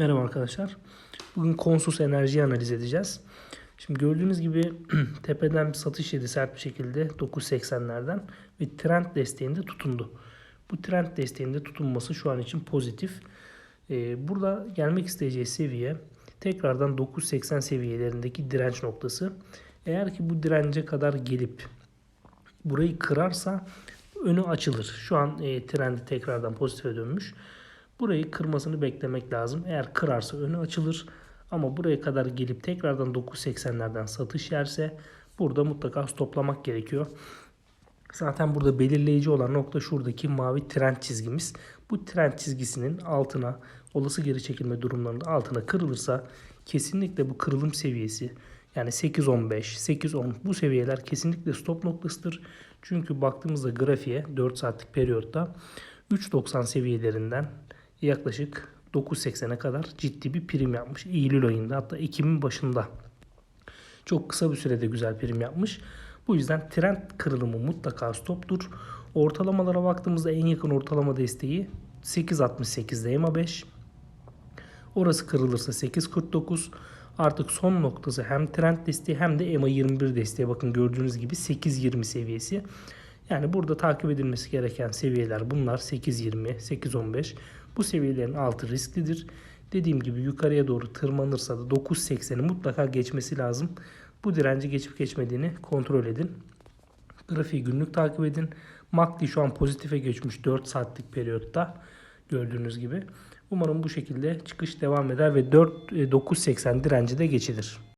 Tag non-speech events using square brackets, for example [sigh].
Merhaba arkadaşlar. Bugün konsus enerjiyi analiz edeceğiz. Şimdi gördüğünüz gibi [clears throat] tepeden bir satış yedi sert bir şekilde 9.80'lerden ve trend desteğinde tutundu. Bu trend desteğinde tutunması şu an için pozitif. Ee, burada gelmek isteyeceği seviye tekrardan 9.80 seviyelerindeki direnç noktası. Eğer ki bu dirence kadar gelip burayı kırarsa önü açılır. Şu an e, trendi tekrardan pozitife dönmüş. Burayı kırmasını beklemek lazım. Eğer kırarsa önü açılır. Ama buraya kadar gelip tekrardan 9.80'lerden satış yerse burada mutlaka stoplamak gerekiyor. Zaten burada belirleyici olan nokta şuradaki mavi trend çizgimiz. Bu trend çizgisinin altına olası geri çekilme durumlarında altına kırılırsa kesinlikle bu kırılım seviyesi yani 8.15, 8.10 bu seviyeler kesinlikle stop noktasıdır. Çünkü baktığımızda grafiğe 4 saatlik periyotta 3.90 seviyelerinden yaklaşık 9.80'e kadar ciddi bir prim yapmış. Eylül ayında hatta Ekim'in başında. Çok kısa bir sürede güzel prim yapmış. Bu yüzden trend kırılımı mutlaka stoptur. Ortalamalara baktığımızda en yakın ortalama desteği 8.68'de EMA 5. Orası kırılırsa 8.49. Artık son noktası hem trend desteği hem de EMA 21 desteği. Bakın gördüğünüz gibi 8.20 seviyesi. Yani burada takip edilmesi gereken seviyeler bunlar 8.20, 8.15. Bu seviyelerin altı risklidir. Dediğim gibi yukarıya doğru tırmanırsa da 9.80'i mutlaka geçmesi lazım. Bu direnci geçip geçmediğini kontrol edin. Grafiği günlük takip edin. MACD şu an pozitife geçmiş 4 saatlik periyotta gördüğünüz gibi. Umarım bu şekilde çıkış devam eder ve 4 9.80 direnci de geçilir.